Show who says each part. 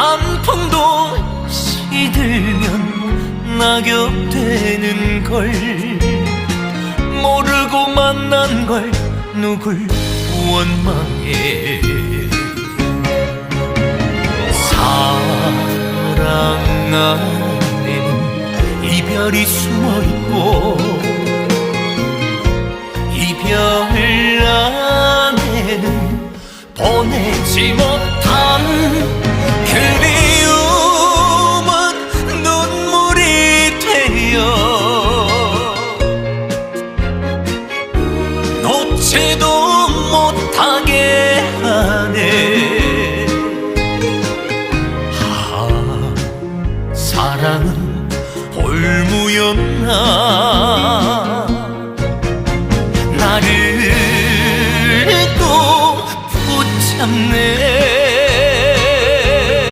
Speaker 1: 단풍도 시들면 낙엽 되는 걸 모르고 만난 걸 누굴 원망해? 사랑 안에는 이별이 숨어 있고 이별 안에는 보내지 못 주체도 못하게 하네. 아 사랑은 올무였나? 나를 또 붙잡네.